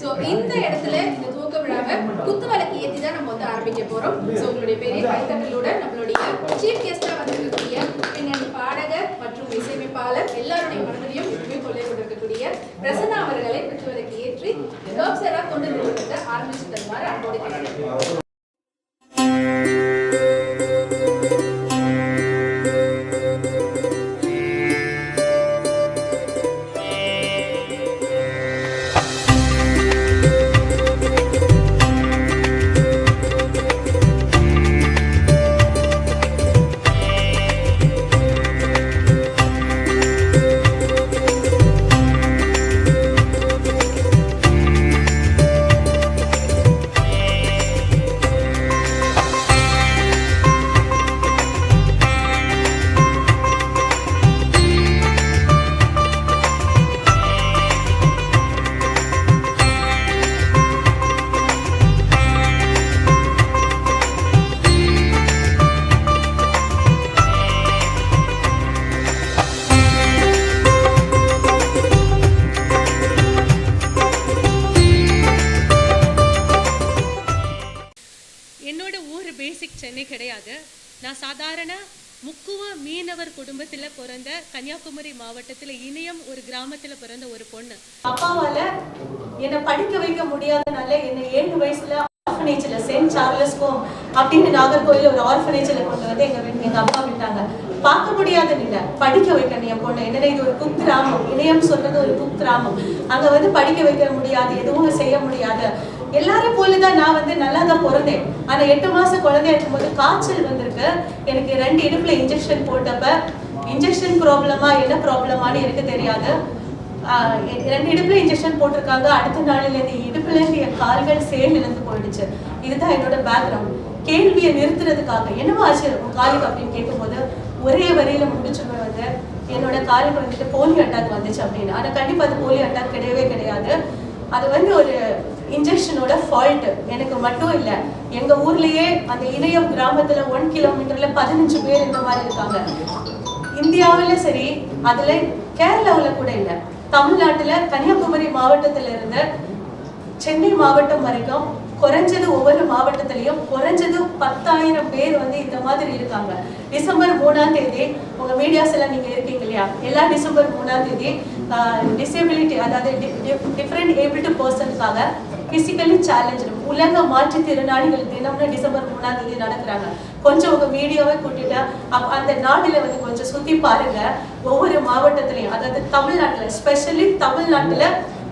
So இந்த இடத்துல இந்த துவக்க விழாவை குத்து வழக்கு ஏற்றி தான் நம்ம வந்து ஆரம்பிக்க போறோம். ஸோ உங்களுடைய பெரிய கைத்தட்டலோட நம்மளுடைய சீஃப் கெஸ்டா வந்திருக்கக்கூடிய பின்னணி பாடகர் மற்றும் இசையமைப்பாளர் எல்லாருடைய மனதிலையும் எப்பவுமே கொள்ளை கொண்டிருக்கக்கூடிய பிரசன்னா அவர்களை குத்து வழக்கு ஏற்றி லோக்சரா கொண்டு நிறுவனத்தை ஆரம்பிச்சு தருமாறு அன்போடு பேசிக் சென்னை கிடையாது. நான் சாதாரண முக்குவ மீனவர் குடும்பத்தில் பிறந்த கன்னியாகுமரி மாவட்டத்தில் இணையம் ஒரு கிராமத்தில் பிறந்த ஒரு பொண்ணு. அப்பாவால என்னை படிக்க வைக்க முடியாதனால என்னை ஏழு வயசுல ஆர்ஃபனேஜில் சென்ட் சார்லஸ்கோம் அப்படின்னு நாகர்கோயில் ஒரு ஆர்ஃபனேஜில் கொண்டு வந்து எங்க வீட்டு எங்க அப்பா விட்டாங்க. பார்க்க முடியாத நிலை படிக்க வைக்கணும் என் பொண்ணு. என்னடா இது ஒரு குக் கிராமம்? இணையம் சொல்றது ஒரு குக் கிராமம். அங்க வந்து படிக்க வைக்க முடியாது எதுவும் செய்ய முடியாது. எல்லாரும் போலதான் நான் வந்து நல்லா தான் பிறந்தேன். ஆனா எட்டு மாசம் குழந்தையா இருக்கும்போது காய்ச்சல் வந்திருக்கு. எனக்கு ரெண்டு இடுப்புல இன்ஜெக்ஷன் போட்டப்ப இன்ஜெக்ஷன் ப்ராப்ளமா என்ன ப்ராப்ளமான்னு எனக்கு தெரியாது. ரெண்டு இடுப்புல இன்ஜெக்ஷன் போட்டிருக்காங்க. அடுத்த நாள்ல இருந்து இடுப்புல இருந்து என் கால்கள் சேர்ந்து இழந்து போயிடுச்சு. இதுதான் என்னோட பேக்ரவுண்ட் கேள்வியை நிறுத்துறதுக்காக. என்னவோ ஆச்சு உன் காலுக்கு அப்படின்னு கேட்கும்போது ஒரே வரியில முடிச்சுமே வந்து என்னோட காலுக்கு வந்துட்டு போலியோ அட்டாக் வந்துச்சு அப்படின்னு. ஆனா கண்டிப்பா அது போலியோ அட்டாக் கிடையவே கிடையாது. அது வந்து ஒரு இன்ஜெக்ஷனோட ஃபால்ட் எனக்கு மட்டும் இல்லை எங்க ஊர்லயே அந்த இணையம் கிராமத்துல ஒன் கிலோமீட்டர்ல பதினஞ்சு பேர் இந்த மாதிரி இருக்காங்க. இந்தியாவில சரி அதுல கேரளாவில் கூட இல்லை. தமிழ்நாட்டில் கன்னியாகுமரி மாவட்டத்தில் இருந்து சென்னை மாவட்டம் வரைக்கும் குறைஞ்சது ஒவ்வொரு மாவட்டத்திலையும் குறைஞ்சது பத்தாயிரம் பேர் வந்து இந்த மாதிரி இருக்காங்க. டிசம்பர் மூணாம் தேதி உங்க மீடியாஸ் எல்லாம் நீங்க இருக்கீங்க இல்லையா? எல்லா டிசம்பர் மூணாம் தேதி டிசேபிலிட்டி அதாவது டிஃப்ரெண்ட் ஏபிலிட்டி பர்சனுக்காக பிசிக்கலி சேலஞ்சு உலக மாற்றுத்திறனாளிகள் தினம்னு டிசம்பர் மூணாம் தேதி நடக்கிறாங்க. கொஞ்சம் உங்க மீடியாவை கூட்டிட்டு அந்த நாடுல வந்து கொஞ்சம் சுத்தி பாருங்க. ஒவ்வொரு மாவட்டத்திலையும் அதாவது தமிழ்நாட்டுல ஸ்பெஷலி தமிழ்நாட்டுல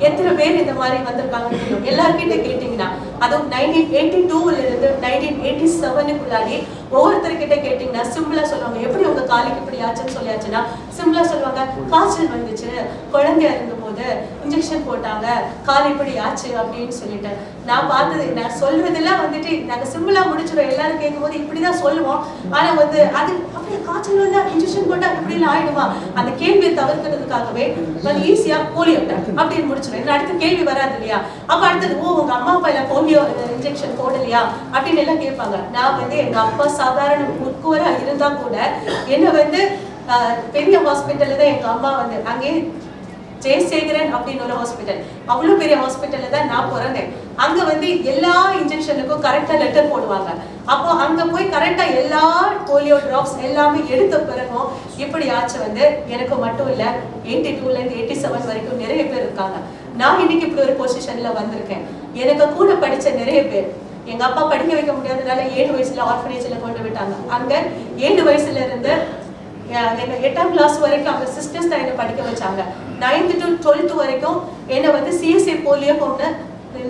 எத்தனை பேர் இந்த மாதிரி வந்திருக்காங்க எல்லாருக்கிட்ட கேட்டீங்கன்னா அதுவும் நைன்டீன் எயிட்டி டூல இருந்து நைன்டீன் எயிட்டி செவனுக்குள்ளாடி ஒவ்வொருத்தர்கிட்ட கேட்டீங்கன்னா சிம்பிளா சொல்லுவாங்க எப்படி உங்க காலுக்கு இப்படி ஆச்சுன்னு சொல்லியாச்சுன்னா சிம்பிளா சொல்லுவாங்க காய்ச்சல் வந்துச்சு குழந்தையா போது இன்ஜெக்ஷன் போட்டாங்க. கால் இப்படி ஆச்சு அப்படின்னு சொல்லிட்டு. நான் பார்த்தது நான் சொல்றதெல்லாம் வந்துட்டு நாங்கள் சிம்பிளா முடிச்சிடும் எல்லாரும் கேட்கும்போது இப்படிதான் சொல்லுவோம். ஆனா வந்து அது அப்படியே காய்ச்சல் வந்து இன்ஜெக்ஷன் போட்டா இப்படி எல்லாம் ஆயிடுமா? அந்த கேள்வியை தவிர்க்கிறதுக்காகவே வந்து ஈஸியா போலியோ அப்படின்னு முடிச்சிடும் இன்னும் அடுத்த கேள்வி வராது இல்லையா? அப்ப அடுத்தது ஓ உங்க அம்மா அப்பா இல்ல போலியோ இன்ஜெக்ஷன் போடலையா? அப்படின்னு எல்லாம் கேட்பாங்க. நான் வந்து எங்க அப்பா சாதாரண முற்கூரா இருந்தா கூட என்ன வந்து ஆஹ், பெரிய ஹாஸ்பிட்டல்ல தான் எங்க அம்மா வந்து அங்கே ஜெயசேகரன் அப்படின்னு ஒரு ஹாஸ்பிட்டல் அவ்வளவு பெரிய ஹாஸ்பிட்டல்ல தான் நான் பிறந்தேன். அங்க வந்து எல்லா இன்ஜெக்ஷனுக்கும் கரெக்டா லெட்டர் போடுவாங்க. அப்போ அங்க போய் கரெக்டா எல்லா போலியோ டிராப்ஸ் எல்லாமே எடுத்த பிறகும் இப்படி ஆச்சு வந்து எனக்கு மட்டும் இல்ல எயிட்டி டூல இருந்து எயிட்டி செவன் வரைக்கும் நிறைய பேர் இருக்காங்க. நான் இன்னைக்கு இப்படி ஒரு பொசிஷன்ல வந்திருக்கேன். எனக்கு கூட படிச்ச நிறைய பேர். எங்க அப்பா படிக்க வைக்க முடியாதனால ஏழு வயசுல ஆர்ஃபனேஜ்ல கொண்டு விட்டாங்க. அங்க ஏழு வயசுல இருந்து எட்டாம் கிளாஸ் வரைக்கும் அவங்க சிஸ்டர்ஸ் தான் என்ன படிக்க வச்சாங்க. நைன்த் டு டுவெல்த் வரைக்கும் என்னை வந்து சிஎஸ்சி போலியோ ஹோம்னு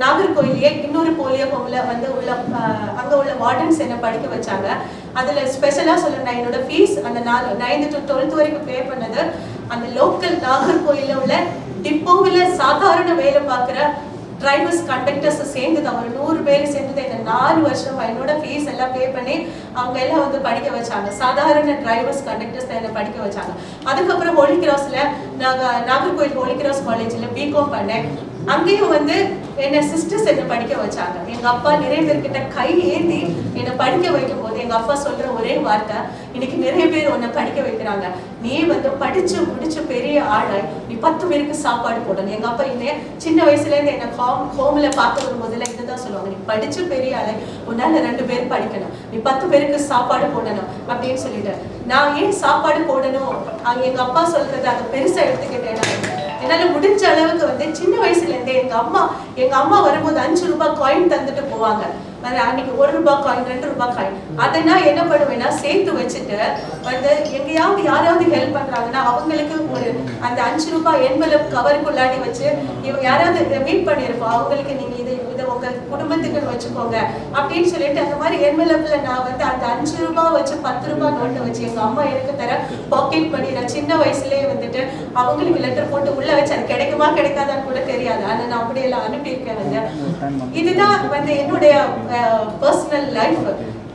நாகர்கோயிலேயே இன்னொரு போலியோ ஹோம்ல வந்து உள்ள அஹ், அங்க உள்ள வார்டன்ஸ் என்ன படிக்க வச்சாங்க. அதுல ஸ்பெஷலாக சொல்லணும் என்னோட ஃபீஸ் அந்த நாலு நைன்த்து டு டுவெல்த் வரைக்கும் பே பண்ணது. அந்த லோக்கல் நாகர்கோயில்ல உள்ள டிப்போவில் சாதாரண வேலை பார்க்குற டிரைவர்ஸ் கண்டக்டர்ஸ் சேர்ந்து தான் ஒரு நூறு பேர் சேர்ந்து தான் இந்த நாலு வருஷம் என்னோட ஃபீஸ் எல்லாம் பே பண்ணி அவங்க எல்லாம் வந்து படிக்க வச்சாங்க. சாதாரண டிரைவர்ஸ் கண்டக்டர்ஸ் தான் என்னை படிக்க வச்சாங்க. அதுக்கப்புறம் ஹோலி கிராஸ்ல நாங்க நாகர்கோயில் ஹோலி கிராஸ் பிகாம் பண்ணேன். அங்கேயும் வந்து என்ன சிஸ்டர்ஸ் என்ன படிக்க வச்சாங்க. எங்க அப்பா நிறைய பேர்கிட்ட கை ஏந்தி என்னை படிக்க வைக்கும் போது எங்க அப்பா சொல்ற ஒரே வார்த்தை இன்னைக்கு நிறைய பேர் உன்னை படிக்க வைக்கிறாங்க. நீ வந்து படிச்சு முடிச்சு பெரிய ஆளாய் நீ பத்து பேருக்கு சாப்பாடு போடணும். எங்க அப்பா இன்னே சின்ன வயசுல இருந்து என்ன ஹோம் ஹோம்ல பார்த்து வரும்போதுல இதுதான் சொல்லுவாங்க. நீ படிச்சு பெரிய ஆளாய் உன்னால ரெண்டு பேர் படிக்கணும். நீ பத்து பேருக்கு சாப்பாடு போடணும். அப்படின்னு சொல்லிட்டு. நான் ஏன் சாப்பாடு போடணும்? அங்க எங்க அப்பா சொல்றது அதை பெருசா எடுத்துக்கிட்டேன் என்னால முடிஞ்ச அளவுக்கு வந்து சின்ன வயசுல இருந்தே எங்க அம்மா எங்க அம்மா வரும்போது அஞ்சு ரூபாய் காயின் தந்துட்டு போவாங்க. அன்னைக்கு ஒரு ரூபாய் காயின் ரெண்டு ரூபாய் காயின் அதை நான் என்ன பண்ணுவேன்னா சேர்த்து வச்சுட்டு வந்து எங்கேயாவது யாராவது ஹெல்ப் பண்றாங்கன்னா அவங்களுக்கு ஒரு அந்த அஞ்சு ரூபாய் என்வெலப் கவருக்குள்ளாடி வச்சு இவங்க யாராவது மீட் பண்ணியிருப்போம் அவங்களுக்கு நீங்க இது இதை உங்க குடும்பத்துக்கு வச்சுக்கோங்க அப்படின்னு சொல்லிட்டு அந்த மாதிரி என்வலப்ல நான் வந்து அந்த அஞ்சு ரூபாய் வச்சு பத்து ரூபாய் நோட்டை வச்சு எங்க அம்மா எனக்கு தர பாக்கெட் பண்ணி நான் சின்ன வயசுலயே வந்துட்டு அவங்களுக்கு லெட்டர் போட்டு உள்ள வச்சு அது கிடைக்குமா கிடைக்காதான்னு கூட தெரியாது. ஆனா நான் அப்படியெல்லாம் அனுப்பியிருக்கேன் வந்து. இதுதான் வந்து என்னுடைய பர்சனல் லைஃப்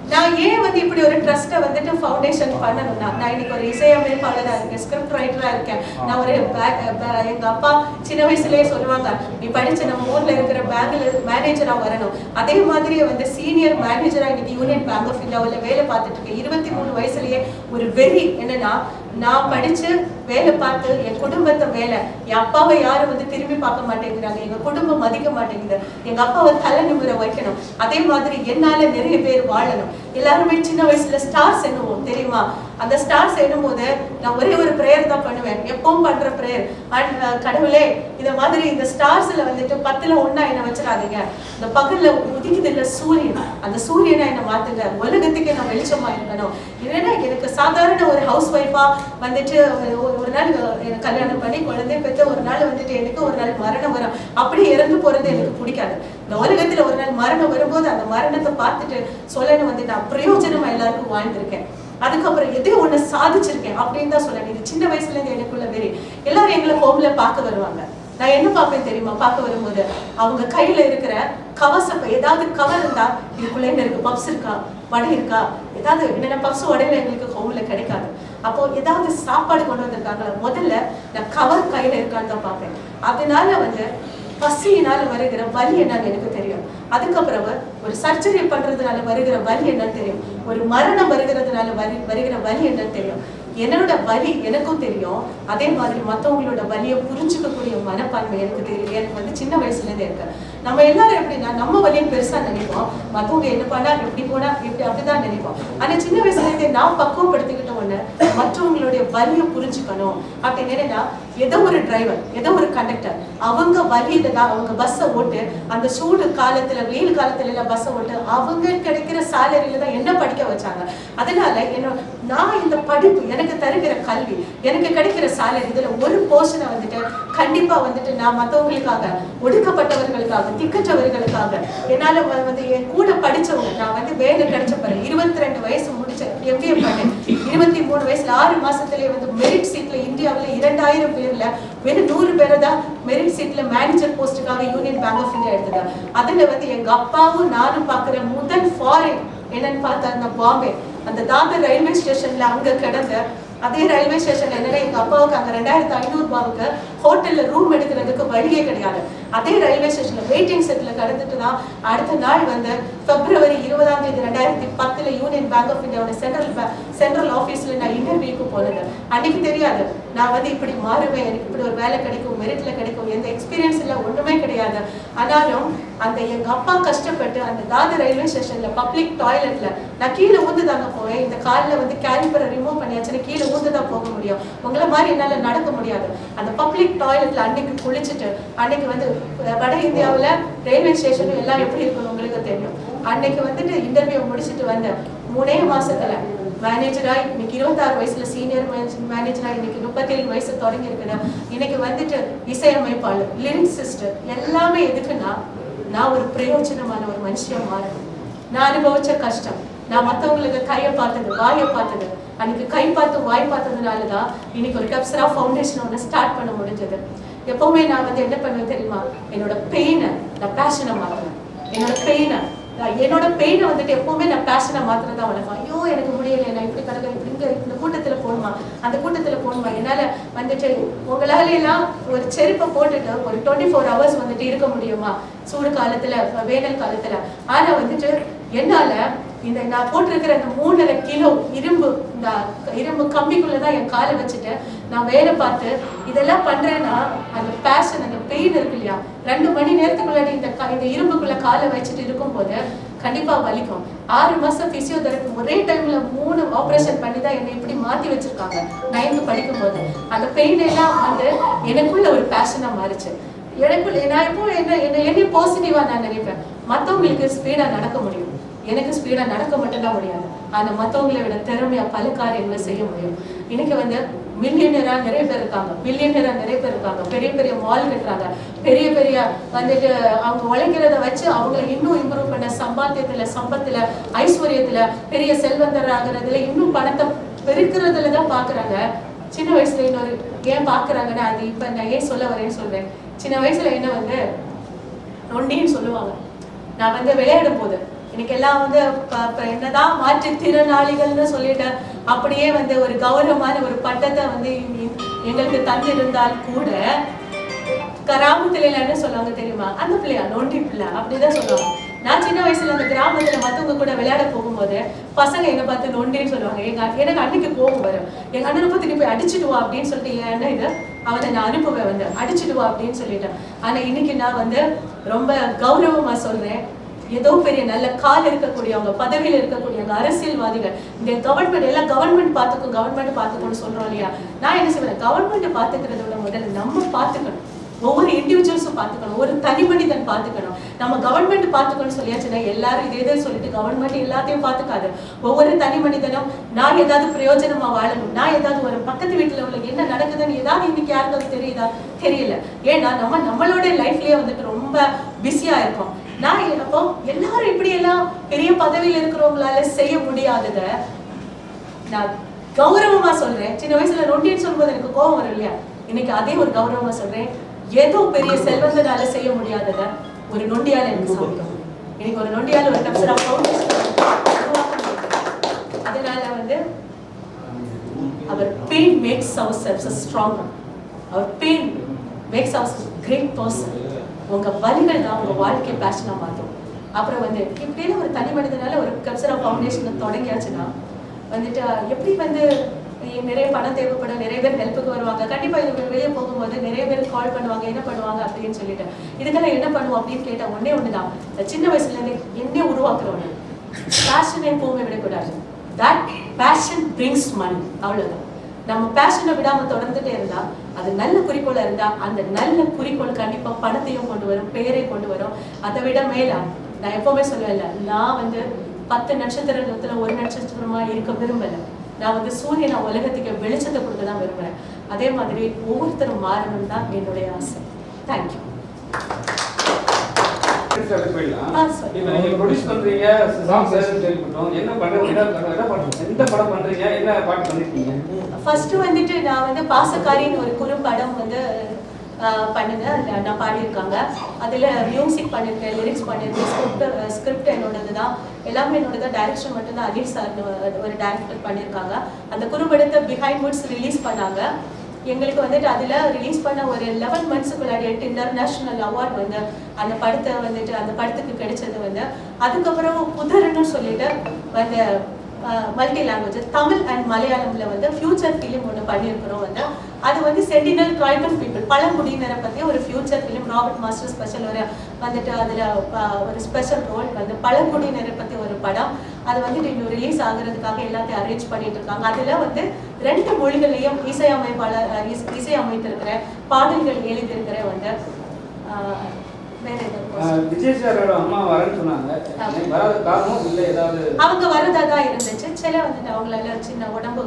நான் ஏன் வந்து இப்படி ஒரு ட்ரஸ்ட்டை வந்துட்டு ஃபவுண்டேஷன் பண்ணணும்னா நான் இன்னைக்கு ஒரு இசையமைப்பாளராக இருக்கேன் ஸ்கிரிப்ட் ரைட்டராக இருக்கேன். நான் ஒரு back- எங்க அப்பா சின்ன வயசுலேயே சொல்லுவாங்க நீ படிச்ச நம்ம ஊர்ல இருக்கிற பேங்க்ல மேனேஜராக வரணும். அதே மாதிரி வந்து சீனியர் மேனேஜராக இன்னைக்கு யூனியன் பேங்க் ஆஃப் இந்தியாவில் வேலை பார்த்துட்டு இருக்கேன் இருபத்தி மூணு வயசுலயே ஒரு வெறி என்னன்னா நான் படிச்சு வேலை பார்த்து என் குடும்பத்தை வேலை என் அப்பாவை யாரும் வந்து திரும்பி பார்க்க மாட்டேங்கிறாங்க. எங்க குடும்பம் மதிக்க மாட்டேங்குது. எங்க அப்பாவை தலை நிமிர வைக்கணும். அதே மாதிரி என்னால நிறைய பேர் வாழணும். எல்லாருமே சின்ன வயசுல ஸ்டார்ஸ் என்னவோ தெரியுமா? அந்த ஸ்டார்ஸ் எண்ணும் போது நான் ஒரே ஒரு ப்ரேயர் தான் பண்ணுவேன். எப்பவும் பண்ற ப்ரேயர் கடவுளே இந்த மாதிரி இந்த ஸ்டார்ஸ்ல வந்துட்டு பத்துல ஒன்னா என்ன வச்சிடாதீங்க. இந்த பகல்ல உதிக்குது இல்ல சூரியன். அந்த சூரியனை என்ன மாத்துங்க. உலகத்துக்கே நான் வெளிச்சமா இருக்கணும். இல்லைன்னா எனக்கு சாதாரண ஒரு ஹவுஸ் ஒய்ஃபா வந்துட்டு ஒரு- ஒரு நாள் கல்யாணம் பண்ணி குழந்தை பெற்று ஒரு நாள் வந்துட்டு எனக்கு ஒரு நாள் மரணம் வரும். அப்படி இறந்து போறது எனக்கு பிடிக்காது. இந்த உலகத்துல ஒரு நாள் மரணம் வரும்போது அந்த மரணத்தை பார்த்துட்டு சொல்லணும் வந்து நான் பிரயோஜனமா எல்லாருக்கும் வாழ்ந்திருக்கேன். அதுக்கப்புறம் எதையோ ஒன்று சாதிச்சிருக்கேன் அப்படின்னு தான் சொல்லணும் இது சின்ன வயசுல இருந்து எனக்குள்ள வெறி. எல்லாரும் எங்களை ஹோம்ல பார்க்க வருவாங்க. நான் என்ன பார்ப்பேன் தெரியுமா? பார்க்க வரும்போது அவங்க கையில இருக்கிற கவசப்பை ஏதாவது கவர் இருந்தா இதுக்குள்ள என்ன இருக்கு? பப்ஸ் இருக்கா? வடை இருக்கா? ஏதாவது என்னென்ன பப்ஸ் வடையில எங்களுக்கு ஹோம்ல கிடைக்காது. அப்போ ஏதாவது சாப்பாடு கொண்டு வந்திருக்காங்களா? முதல்ல நான் கவர் கையில இருக்கான்னு தான் பார்ப்பேன். அதனால வந்து பசியினால வருகிற வலி என்னன்னு எனக்கு தெரியும். அதுக்கப்புறம் ஒரு சர்ஜரி பண்றதுனால வருகிற வலி என்னன்னு தெரியும். ஒரு மரணம் வருகிறதுனால வலி வருகிற வலி என்னன்னு தெரியும். என்னோட வலி எனக்கும் தெரியும். அதே மாதிரி மத்தவங்களோட வலியை புரிஞ்சுக்கக்கூடிய மனப்பான்மை எனக்கு தெரியும் எனக்கு வந்து சின்ன வயசுல இருந்தே இருக்கு. நம்ம எல்லாரும் எப்படின்னா நம்ம வலியை பெருசா நினைப்போம். மத்தவங்க என்ன பண்ணா எப்படி போனா இப்படி அப்படிதான் நினைப்போம். ஆனா சின்ன வயசுல இருந்தே நான் பக்குவப்படுத்திக்கிட்ட ஒண்ணு மற்றவங்களுடைய வலியை புரிஞ்சுக்கணும். அப்படின்னு என்னன்னா ஏதோ ஒரு டிரைவர் ஏதோ ஒரு கண்டக்டர் அவங்க வழியில தான் அவங்க பஸ்ஸை ஓட்டு அந்த சூடு காலத்துல வெயில் காலத்துல எல்லாம் பஸ்ஸை ஓட்டு அவங்க கிடைக்கிற சேலரியில தான் என்ன படிக்க வச்சாங்க. அதனால என்ன நான் இந்த படிப்பு எனக்கு தருகிற கல்வி எனக்கு கிடைக்கிற சேலரி இதுல ஒரு போர்ஷனை வந்துட்டு கண்டிப்பா வந்துட்டு நான் மற்றவங்களுக்காக ஒடுக்கப்பட்டவர்களுக்காக திக்கற்றவர்களுக்காக என்னால வந்து என் கூட படிச்சவங்க நான் வந்து வேலை கிடைச்ச பிறகு இருபத்தி ரெண்டு வயசு முடிச்ச எம்பிஏ பண்ணேன் இருபத்தி மூணு வயசுல ஆறு மாசத்துலயே வந்து மெரிட் சீட்ல இந்தியாவுல இரண்டாயிரம் பேர்ல வெறும் நூறு பேரை தான் மெரிட் சீட்ல மேனேஜர் போஸ்ட்டுக்காக யூனியன் பேங்க் ஆஃப் இந்தியா எடுத்தது அதுல வந்து எங்க அப்பாவும் நானும் பாக்குற முதல் ஃபாரின் என்னன்னு பார்த்தா அந்த பாம்பே. அந்த தாத்தா ரயில்வே ஸ்டேஷன்ல அங்க கிடந்த. அதே ரயில்வே ஸ்டேஷன்ல என்னன்னா எங்க அப்பாவுக்கு அங்க ரெண்டாயிரத்தி ஐநூறு ரூபாவுக்கு ஹோட்டல்ல ரூம் எடுக்கிறதுக்கு வழியே கிடையாது. அதே ரயில்வே ஸ்டேஷன்ல வெயிட்டிங் செட்ல கடந்துட்டு தான் அடுத்த நாள் வந்து பிப்ரவரி இருபதாம் தேதி ரெண்டாயிரத்தி பத்துல யூனியன் பேங்க் ஆஃப் இந்தியாவோட சென்ட்ரல் சென்ட்ரல் ஆஃபீஸ்ல நான் இன்டர்வியூக்கு போனது. அன்னைக்கு தெரியாது. நான் வந்து இப்படி மாறுவேன் எனக்கு இப்படி ஒரு வேலை கிடைக்கும் மெரிட்ல கிடைக்கும் எந்த எக்ஸ்பீரியன்ஸ் இல்லை ஒண்ணுமே கிடையாது. ஆனாலும் அந்த எங்க அப்பா கஷ்டப்பட்டு அந்த தாதர் ரயில்வே ஸ்டேஷன்ல பப்ளிக் டாய்லெட்ல நான் கீழே ஊந்து தாங்க போவேன். இந்த காலில் வந்து கேலிபரை ரிமூவ் பண்ணியாச்சுன்னா கீழே ஊந்து தான் போக முடியும். உங்களை மாதிரி என்னால நடக்க முடியாது. அந்த பப்ளிக் டாய்லெட்ல அன்னைக்கு குளிச்சுட்டு அன்னைக்கு வந்து வட இந்தியாவுல ரயில்வே ஸ்டேஷன் எல்லாம் எப்படி இருக்கும் உங்களுக்கு தெரியும். அன்னைக்கு வந்துட்டு இன்டர்வியூ முடிச்சிட்டு வந்தேன் மூணே மாசத்துல மேனேஜரா இன்னைக்கு இருபத்தாறு வயசுல சீனியர் மேனேஜரா இன்னைக்கு முப்பத்தேழு வயசு தொடங்கி இருக்குது இன்னைக்கு வந்துட்டு இசையமைப்பாளர் லிரிக் சிஸ்டர் எல்லாமே எதுக்குன்னா நான் ஒரு பிரயோஜனமான ஒரு மனுஷன் மாறணும். நான் அனுபவிச்ச கஷ்டம். நான் மத்தவங்களுக்கு கையை பார்த்தது வாயை பார்த்தது. அன்னைக்கு கை பார்த்து வாய் பார்த்ததுனால தான் இன்னைக்கு ஒரு கப்சரா ஃபவுண்டேஷன் ஒன்று ஸ்டார்ட் பண்ண முடிஞ்சது. எப்பவுமே நான் வந்து என்ன பண்ணுவேன் தெரியுமா? என்னோட பெயினை நான் பேஷனை மாற்றுவேன் என்னோட பெயினை என்னோட பெயினை வந்துட்டு எப்பவுமே நான் பேஷனை மாத்திரம் தான் வளர்ப்பேன் ஐயோ எனக்கு முடியல நான் இப்படி கிடக்க இப்படிங்க இந்த கூட்டத்துல போகணுமா? அந்த கூட்டத்துல போகணுமா? என்னால வந்துட்டு உங்களால எல்லாம் ஒரு செருப்பை போட்டுட்டு ஒரு டுவெண்ட்டி ஃபோர் ஹவர்ஸ் வந்துட்டு இருக்க முடியுமா? சூடு காலத்துல வேனல் காலத்துல. ஆனா வந்துட்டு என்னால இந்த நான் போட்டிருக்கிற அந்த மூணரை கிலோ இரும்பு இந்த இரும்பு கம்பிக்குள்ளதான் என் காலை வச்சுட்டு நான் வேலை பார்த்து இதெல்லாம் பண்றேன்னா அந்த பேஷன் அந்த பெயின் இருக்கு இல்லையா? ரெண்டு மணி நேரத்துக்குள்ளாடி இந்த க- இந்த இரும்புக்குள்ள காலை வச்சுட்டு இருக்கும்போது கண்டிப்பா வலிக்கும். ஆறு மாசம் பிசியோதெரபி ஒரே டைம்ல மூணு ஆப்ரேஷன் பண்ணி தான் என்னை இப்படி மாத்தி வச்சிருக்காங்க. நைன்த்து படிக்கும்போது. அந்த பெயின் எல்லாம் வந்து எனக்குள்ள ஒரு பேஷனா மாறிச்சு. எனக்குள்ள நான் இப்போ என்ன என்ன என்னை பாசிட்டிவா நான் நினைப்பேன். மத்தவங்களுக்கு ஸ்பீடா நடக்க முடியும். எனக்கு ஸ்பீடா நடக்க மட்டும்தான் முடியாது. ஆனா மத்தவங்களை விட திறமையா பல காரியங்களை செய்ய முடியும்? இன்னைக்கு வந்து மில்லியனரா நிறைய பேர் இருக்காங்க. பில்லியனரா நிறைய பேர் இருக்காங்க. பெரிய பெரிய மால் கட்டுறாங்க. பெரிய பெரிய வந்துட்டு அவங்க உழைக்கிறத வச்சு அவங்களை இன்னும் இம்ப்ரூவ் பண்ண சம்பாத்தியத்துல சம்பத்துல ஐஸ்வர்யத்துல பெரிய செல்வந்தர் ஆகுறதுல இன்னும் பணத்தை பெருக்கிறதுல தான் பாக்குறாங்க. சின்ன வயசுல இன்னொரு ஏன் பாக்குறாங்கன்னா அது இப்ப நான் ஏன் சொல்ல வரேன்னு சொல்றேன். சின்ன வயசுல என்ன வந்து நொண்டின்னு சொல்லுவாங்க. நான் வந்து விளையாடும் போது இன்னைக்கு எல்லாம் வந்து என்னதான் மாற்றுத்திறனாளிகள்னு சொல்லிட்டு அப்படியே வந்து ஒரு கௌரவமான ஒரு பட்டத்தை வந்து எங்களுக்கு தந்திருந்தால் கூட கிராமத்துல என்ன சொல்லுவாங்க தெரியுமா? அந்த பிள்ளையா? நோண்டி பிள்ளை. அப்படிதான் சொல்லுவாங்க. நான் சின்ன வயசுல அந்த கிராமத்துல மத்தவங்க கூட விளையாட போகும்போது பசங்க என்ன பார்த்து நோண்டின்னு சொல்லுவாங்க. எங்க அண்ணன் எனக்கு அன்னைக்கு கோபம் வரும். எங்க அண்ணனை பார்த்து நீ போய் அடிச்சிடுவா அப்படின்னு சொல்லிட்டு ஏன்னா இது அவனை நான் அனுப்புவேன் வந்து. அடிச்சிட்டு வா அப்படின்னு சொல்லிட்டேன். ஆனா இன்னைக்கு நான் வந்து ரொம்ப கௌரவமா சொல்றேன். ஏதோ பெரிய நல்ல கால் இருக்கக்கூடியவங்க பதவியில் இருக்கக்கூடியவங்க அரசியல்வாதிகள் இந்த கவர்மெண்ட் எல்லாம் கவர்மெண்ட் பார்த்துக்கும் கவர்மெண்ட் பார்த்துக்கணும்னு சொல்றோம் இல்லையா? நான் என்ன செய்வேன் கவர்மெண்ட் பார்த்துக்கிறத விட முதல்ல நம்ம பார்த்துக்கணும். ஒவ்வொரு இண்டிவிஜுவல்ஸும் பார்த்துக்கணும். ஒரு தனி மனிதன் பார்த்துக்கணும். நம்ம கவர்மெண்ட் பார்த்துக்கணும்னு சொல்லியாச்சுன்னா எல்லாரும் இதே இதே சொல்லிட்டு கவர்மெண்ட் எல்லாத்தையும் பார்த்துக்காது. ஒவ்வொரு தனி மனிதனும் நான் ஏதாவது பிரயோஜனமா வாழணும்? நான் ஏதாவது ஒரு பக்கத்து வீட்டுல உள்ள என்ன நடக்குதுன்னு ஏதாவது இன்னைக்கு யாருக்கும் தெரியுதா? தெரியல. ஏன்னா நம்ம நம்மளோட லைஃப்லயே வந்துட்டு ரொம்ப பிஸியா இருக்கோம். நான் அப்போ எல்லாரும் இப்படி எல்லாம் பெரிய பதவியில் இருக்கிறவங்களால செய்ய முடியாதத நான் கௌரவமா சொல்றேன். சின்ன வயசுல நொண்டின்னு சொல்லும்போது எனக்கு கோபம் வரும் இல்லையா? இன்னைக்கு அதே ஒரு கௌரவமா சொல்றேன். ஏதோ பெரிய செல்வந்தனால செய்ய முடியாதத ஒரு நொண்டியால எனக்கு சாப்பிட்டோம் இன்னைக்கு ஒரு நொண்டியால ஒரு கப்சரா அதனால வந்து our pain makes our cells stronger our pain makes our great person உங்க வழிகள் தான் உங்க வாழ்க்கை பேஷனாக மாற்றும் அப்புறம் வந்து இப்படின்னு ஒரு தனி மனிதனால ஒரு கல்ச்சரா ஃபவுண்டேஷன் தொடங்கியாச்சுன்னா வந்துட்டு எப்படி வந்து நிறைய பணம் தேவைப்படும் நிறைய பேர் ஹெல்ப்புக்கு வருவாங்க. கண்டிப்பா இது வெளியே போகும்போது நிறைய பேர் கால் பண்ணுவாங்க என்ன பண்ணுவாங்க அப்படின்னு சொல்லிட்டு. இதுக்கெல்லாம் என்ன பண்ணுவோம் அப்படின்னு கேட்டா ஒண்ணே ஒண்ணுதான். தான் சின்ன வயசுல இருந்தே என்ன உருவாக்குறவங்க. பேஷனை எப்பவுமே விடக்கூடாது. தட் பேஷன் பிரிங்ஸ் மணி அவ்வளவுதான். நம்ம பேஷனை விடாம தொடர்ந்துட்டே இருந்தா அது நல்ல குறிக்கோளா இருந்தா அந்த நல்ல குறிக்கோள் கண்டிப்பா பணத்தையும் கொண்டு வரும் பெயரை கொண்டு வரும். அதை விட மேலா நான் எப்பவுமே சொல்லுவேன்ல நான் வந்து பத்து நட்சத்திரத்துல ஒரு நட்சத்திரமா இருக்க விரும்பல. நான் வந்து சூரியனை உலகத்துக்கு வெளிச்சத்தை கொடுக்க தான் விரும்புறேன். அதே மாதிரி ஒவ்வொருத்தரும் மாறணும் தான் என்னுடைய ஆசை. தேங்க்யூ. என்ன படம் என்ன படம் எந்த படம் பண்றீங்க என்ன பாட்டு பண்ணிருக்கீங்க? ஃபர்ஸ்ட் வந்துட்டு நான் வந்து பாசக்காரின்னு ஒரு குறும்படம் வந்து பண்ணுங்க பண்ணினேன் நான் பாடியிருக்காங்க. அதில் மியூசிக் பண்ணியிருக்கேன் லிரிக்ஸ் பண்ணியிருக்கேன். ஸ்கிரிப்ட் ஸ்கிரிப்ட் என்னோடது தான். எல்லாமே என்னோடது தான். டைரக்ஷன் மட்டும்தான் அஜித் சார் ஒரு டைரக்டர் பண்ணியிருக்காங்க. அந்த குறும்படத்தை பிஹைண்ட் வுட்ஸ் ரிலீஸ் பண்ணாங்க. எங்களுக்கு வந்துட்டு அதில் ரிலீஸ் பண்ண ஒரு லெவன் மந்த்ஸுக்குள்ளாடி எட்டு இன்டர்நேஷ்னல் அவார்ட் வந்து அந்த படத்தை வந்துட்டு அந்த படத்துக்கு கிடைச்சது வந்து அதுக்கப்புறம் புதர்னு சொல்லிட்டு வந்து மல்டி லாங்குவேஜ் தமிழ் அண்ட் மலையாளம்ல வந்து ஃபியூச்சர் ஃபிலிம் ஒன்று பண்ணியிருக்கிறோம் வந்து. அது வந்து சென்டினல் ட்ரைபல் பீப்புள் பழங்குடியினரை பற்றி ஒரு feature film Robert master special ஒரு வந்துட்டு அதில் ஒரு ஸ்பெஷல் ரோல் வந்து பழங்குடியினரை பற்றி ஒரு படம். அது வந்து இன்னும் ரிலீஸ் ஆகுறதுக்காக எல்லாத்தையும் அரேஞ்ச் பண்ணிட்டு இருக்காங்க. அதில் வந்து ரெண்டு மொழிகளையும் இசையமைப்பாளர் இஸ்- இசையமைத்திருக்கிற பாடல்கள் எழுதியிருக்கிற வந்து விஜய் சாரோட அம்மா வரேன்னு சொன்னாங்க. வராத காரணம் இல்ல ஏதாவது அவங்க வரதா இருந்துச்சு. சில வந்துட்டு அவங்களால சின்ன உடம்பு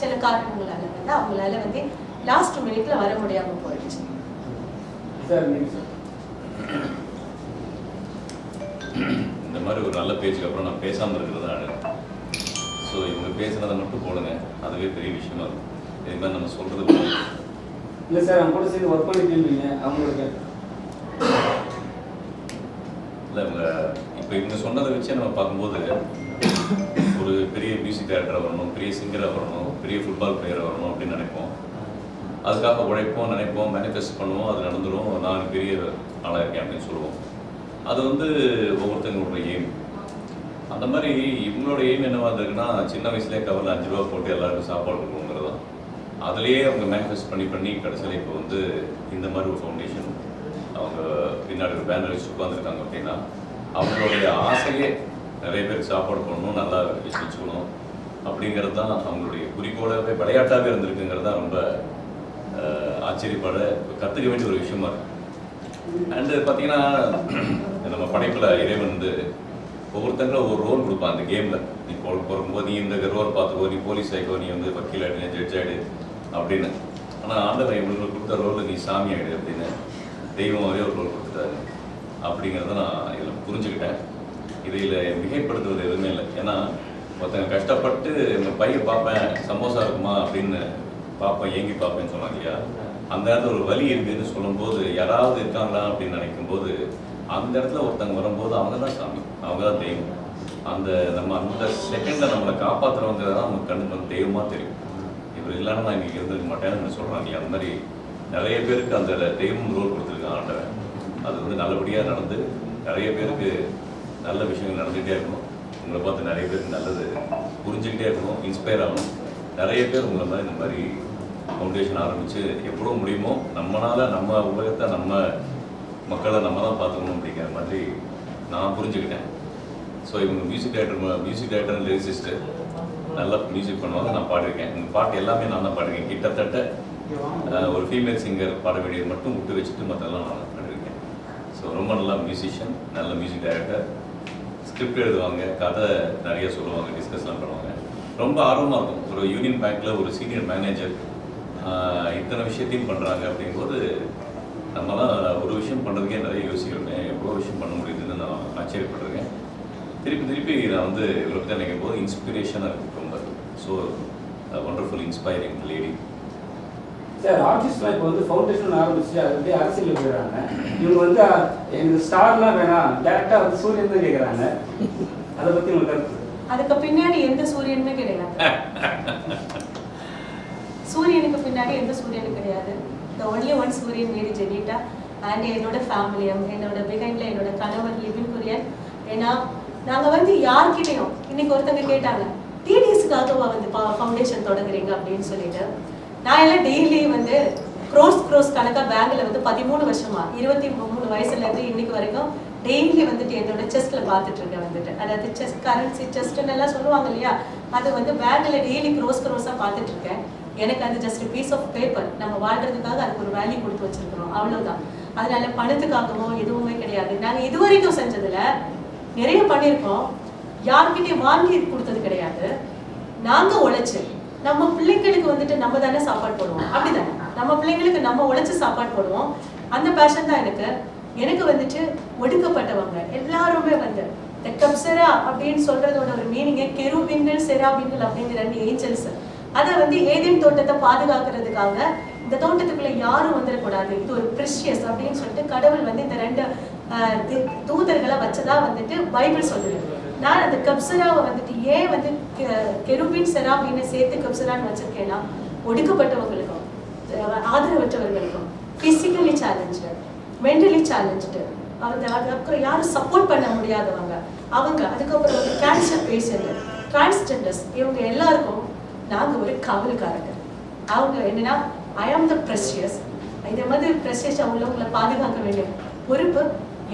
சில காரணங்களால வந்து அவங்களால வந்து லாஸ்ட் மினிட்ல வர முடியாம போயிடுச்சு. சார் நீங்க சார் இந்த மாதிரி ஒரு நல்ல பேச்சுக்கு அப்புறம் நான் பேசாமல் இருக்கிறது அழகு ஸோ இவங்க பேசுனதை மட்டும் போடுங்க. அதுவே பெரிய விஷயமா இருக்கும். இது மாதிரி நம்ம சொல்கிறது இல்ல சார் அவங்க கூட சேர்ந்து ஒர்க் பண்ணிட்டு இருந்தீங்க. அவங்களுக்கு இல்லை இவங்க இப்போ இவங்க சொன்னதை வச்சே நம்ம பார்க்கும்போது ஒரு பெரிய மியூசிக் டைரக்டராக வரணும் பெரிய சிங்கராக வரணும் பெரிய ஃபுட்பால் பிளேயராக வரணும் அப்படின்னு நினைப்போம். அதுக்காக உழைப்போம் நினைப்போம் மேனிஃபெஸ்ட் பண்ணுவோம் அது நடந்துடும் நான் பெரிய ஆளாக இருக்கேன் அப்படின்னு சொல்லுவோம். அது வந்து ஒவ்வொருத்தங்களோட எய்ம் அந்த மாதிரி இவங்களோட எய்ம் என்னவா இருந்திருக்குன்னா சின்ன வயசுலேயே கவரில் அஞ்சு ரூபா போட்டு எல்லாருக்கும் சாப்பாடு கொடுக்கணுங்கிறது தான். அதுலேயே அவங்க மேனிஃபெஸ்ட் பண்ணி பண்ணி கடைசியில் இப்போ வந்து இந்த மாதிரி ஒரு ஃபவுண்டேஷன் அவங்க பின்னாடி ஒரு பேனர் வச்சு உட்காந்துருக்காங்க அப்படின்னா அவங்களுடைய ஆசையே நிறைய பேர் சாப்பாடு போடணும் நல்லா வச்சுக்கணும் அப்படிங்கிறது தான் அவங்களுடைய குறிக்கோளாகவே விளையாட்டாகவே இருந்திருக்குங்கிறது தான் ரொம்ப ஆச்சரியப்பட கற்றுக்க வேண்டிய ஒரு விஷயமா இருக்கு. அண்டு பார்த்தீங்கன்னா நம்ம படைப்பில் இறைவன் வந்து ஒவ்வொருத்தங்களும் ஒரு ரோல் கொடுப்பான். அந்த கேமில் நீ போ பிறக்கும்போது நீ இந்த ரோல் பார்த்துக்கோ நீ போலீஸ் ஆகிக்கோ நீ வந்து வக்கீல் ஆகிடு ஜட்ஜ் ஆகிடு அப்படின்னு. ஆனால் ஆண்டவன் இவங்களுக்கு கொடுத்த ரோல் நீ சாமி ஆகிடு அப்படின்னு தெய்வமாகவே ஒரு ரோல் கொடுத்துட்டாரு. அப்படிங்கிறத நான் இதில் புரிஞ்சுக்கிட்டேன். இதில் மிகைப்படுத்துவது எதுவுமே இல்லை. ஏன்னா ஒருத்தங்க கஷ்டப்பட்டு இந்த பையன் பார்ப்பேன் சமோசா இருக்குமா அப்படின்னு பார்ப்பேன் ஏங்கி பார்ப்பேன்னு சொன்னாங்க இல்லையா? அந்த இடத்துல ஒரு வலி இருக்குன்னு சொல்லும்போது யாராவது இருக்காங்களா அப்படின்னு நினைக்கும்போது அந்த இடத்துல ஒருத்தங்க வரும்போது அவங்க தான் சாமி அவங்க தான் தெய்வம். அந்த நம்ம அந்த செகண்டில் நம்மளை காப்பாற்றுறவங்க தான் நம்ம கண்ணுக்கு வந்து தெய்வமாக தெரியும். இவர் இல்லைன்னா நான் இன்றைக்கி இருந்திருக்க மாட்டேன்னு சொல்கிறாங்க அந்த மாதிரி நிறைய பேருக்கு அந்த தெய்வம் ரோல் கொடுத்துருக்கான் ஆண்டவன். அது வந்து நல்லபடியாக நடந்து நிறைய பேருக்கு நல்ல விஷயங்கள் நடந்துகிட்டே இருக்கணும். உங்களை பார்த்து நிறைய பேருக்கு நல்லது புரிஞ்சுக்கிட்டே இருக்கணும் இன்ஸ்பயர் ஆகணும். நிறைய பேர் உங்களை மாதிரி இந்த மாதிரி ஃபவுண்டேஷன் ஆரம்பித்து எவ்வளோ முடியுமோ நம்மளால் நம்ம உலகத்தை நம்ம மக்களை நம்ம தான் பார்த்துக்கணும் அப்படிங்கிற மாதிரி நான் புரிஞ்சுக்கிட்டேன். ஸோ இவங்க music director music director lyricist நல்லா மியூசிக் பண்ணுவாங்க நான் பாடியிருக்கேன். இந்த பாட்டு எல்லாமே நான் தான் பாடிருக்கேன் கிட்டத்தட்ட ஒரு ஃபீமேல் சிங்கர் பாட வேண்டியது மட்டும் விட்டு வச்சுட்டு மற்றெல்லாம் நான் பண்ணியிருக்கேன் ஸோ ரொம்ப நல்லா மியூசிஷியன் நல்ல மியூசிக் டைரக்டர் ஸ்கிரிப்ட் எழுதுவாங்க கதை நிறைய சொல்லுவாங்க டிஸ்கஸ்லாம் பண்ணுவாங்க. ரொம்ப ஆர்வமாக இருக்கும். ஒரு யூனியன் பேங்க்கில் ஒரு சீனியர் மேனேஜர் இத்தனை விஷயத்தையும் பண்ணுறாங்க அப்படிங்கும்போது நம்மலாம் ஒரு விஷயம் பண்ணுறதுக்கே நிறைய யோசிக்கிறேன் எவ்வளோ விஷயம் பண்ண முடியுதுன்னு நான் ஆச்சரியப்பட்டிருக்கேன். திருப்பி திருப்பி நான் வந்து இவரை பற்றி நினைக்கும் போது இன்ஸ்பிரேஷனாக இருக்கு ரொம்ப. So wonderful inspiring lady sir ஆர்டிஸ்ட்லாம் இப்போ வந்து ஃபவுண்டேஷன் ஆரம்பிச்சு அது அப்படியே அரசியல் போயிடுறாங்க இவங்க வந்து அஹ், எனக்கு ஸ்டார்லாம் வேணாம். டேரெக்டாக வந்து சூரியன் தான் கேட்குறாங்க அதை பற்றி உங்களுக்கு கருத்து? அதுக்கு பின்னாடி எந்த சூரியனுமே கிடையாது. சூரியனுக்கு பின்னாடி எந்த சூரியனும் கிடையாது. த ஒன்லி ஒன் சூரியன் மேரி ஜெனிட்டா. அண்ட் என்னோட ஃபேமிலியும் என்னோட பிஹைண்ட்ல என்னோட கணவர் லிபின் குரியன். ஏன்னா நாங்க வந்து யார்கிட்டையும் இன்னைக்கு ஒருத்தங்க கேட்டாங்க டிடிஎஸ்க்காகவா வந்து ஃபவுண்டேஷன் தொடங்குறீங்க? அப்படின்னு சொல்லிட்டு. நான் எல்லாம் டெய்லி வந்து க்ரோஸ் க்ரோஸ் கணக்காக பேங்கில் வந்து பதிமூணு வருஷமா இருபத்தி மூணு வயசுலேருந்து இன்னைக்கு வரைக்கும் டெய்லி வந்துட்டு என்னோட செஸ்ட்ல பார்த்துட்டு இருக்கேன் வந்துட்டு. அதாவது செஸ் கரன்சி செஸ்ட்னு எல்லாம் சொல்லுவாங்க இல்லையா? அது வந்து பேங்கில் டெய்லி க்ரோஸ் க்ரோஸாக பார்த்துட்டு இருக்கேன். எனக்கு அது ஜஸ்ட் பீஸ் ஆஃப் பேப்பர் நம்ம வாழ்றதுக்காக அதுக்கு ஒரு வேல்யூ கொடுத்து வச்சிருக்கிறோம். அவ்வளோதான் அதனால பணத்துக்காகவோ எதுவுமே கிடையாது. நாங்கள் இது வரைக்கும் செஞ்சதுல நிறைய பண்ணியிருக்கோம். யார்கிட்டயும் வாங்கி கொடுத்தது கிடையாது. நாங்கள் உழைச்சு நம்ம பிள்ளைங்களுக்கு வந்துட்டு நம்ம தானே சாப்பாடு போடுவோம். அப்படிதானே? நம்ம பிள்ளைங்களுக்கு நம்ம உழைச்சு சாப்பாடு போடுவோம். அந்த பேஷன் தான் எனக்கு. எனக்கு வந்துட்டு ஒடுக்கப்பட்டவங்க. எல்லாருமே வந்து இந்த கப்சரா அப்படின்னு சொல்றதோட ஒரு மீனிங்கே கெருபின்கள் செராபின்கள் அப்படின்னு ரெண்டு ஏஞ்சல்ஸ் அதை வந்து ஏதேன் தோட்டத்தை பாதுகாக்கிறதுக்காக இந்த தோட்டத்துக்குள்ள யாரும் வந்துடக்கூடாது. இது ஒரு பிரிஷியஸ் அப்படின்னு சொல்லிட்டு கடவுள் வந்து இந்த ரெண்டு ஆஹ், தூதர்களை வச்சதா வந்துட்டு பைபிள் சொல்லுது. நான் அந்த கப்சராவை வந்துட்டு ஏன் வந்து கெ- கெருபின் செராபின்னு சேர்த்து கப்சரான்னு வச்சிருக்கேன்னா ஒடுக்கப்பட்டவங்களுக்கும் ஆதரவற்றவர்களுக்கும் பிசிக்கலி சேலஞ்சு மென்டலி சேலஞ்சு அவங்க அதுக்கப்புறம் யாரும் சப்போர்ட் பண்ண முடியாதவங்க. அவங்க அதுக்கப்புறம் வந்து கேன்சர் பேஷண்ட் டிரான்ஸ்ஜெண்டர்ஸ் இவங்க எல்லாருக்கும் நாங்க ஒரு காவல்காரங்க. அவங்க என்னன்னா ஐ ஆம் த ப்ரெஷியஸ் இந்த மாதிரி ப்ரெஷியஸ் உள்ளவங்களை பாதுகாக்க வேண்டிய பொறுப்பு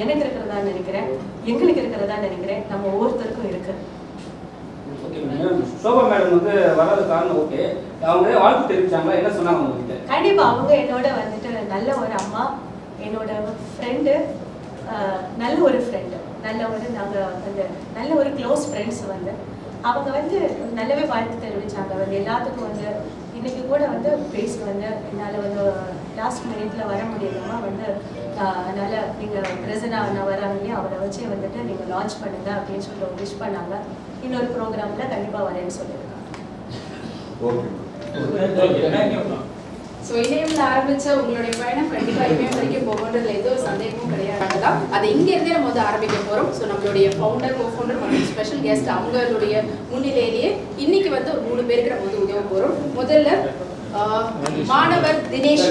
எனக்கு இருக்கிறதா நினைக்கிறேன் எங்களுக்கு இருக்கிறதா நினைக்கிறேன் நம்ம ஒவ்வொருத்தருக்கும் இருக்கு. ஓகே மேடம் சோபா மேடம் வந்து வராத காரணம் ஓகே அவங்க வாழ்த்து தெரிவிச்சாங்களா? என்ன சொன்னாங்க உங்ககிட்ட? கண்டிப்பா அவங்க என்னோட வந்துட்டு நல்ல ஒரு அம்மா என்னோட ஃப்ரெண்டு நல்ல ஒரு ஃப்ரெண்டு நல்ல ஒரு நாங்க வந்து நல்ல ஒரு க்ளோஸ் ஃப்ரெண்ட்ஸ் வந்து. அவங்க வந்து நல்லாவே வாழ்த்து தெரிவிச்சாங்க. வந்து எல்லாத்துக்கும் வந்து இன்னைக்கு கூட வந்து பேசி வந்து என்னால் வந்து லாஸ்ட் மினிட்ல வர முடியலமா வந்து அதனால நீங்க பிரசனா அண்ணா வராங்க இல்லையா அவரை வச்சு வந்துட்டு நீங்க லான்ச் பண்ணுங்க அப்படின்னு சொல்லிட்டு விஷ் பண்ணாங்க. இன்னொரு ப்ரோக்ராம்ல கண்டிப்பா வரேன்னு சொல்லியிருக்காங்க. ஸோ இணையம்ல ஆரம்பிச்ச உங்களுடைய பயணம் கண்டிப்பா இமயம் வரைக்கும் போகுன்றதுல எந்த ஒரு சந்தேகமும் கிடையாது. தான் அதை இங்க இருந்தே நம்ம வந்து ஆரம்பிக்க போறோம். ஸோ நம்மளுடைய ஃபவுண்டர் கோ ஃபவுண்டர் மற்றும் ஸ்பெஷல் கெஸ்ட் அவங்களுடைய முன்னிலையிலேயே இன்னைக்கு வந்து ஒரு மூணு பேருக்கு நம்ம வந்து உதவ போறோம். முதல்ல மாணவர் தினேஷ்.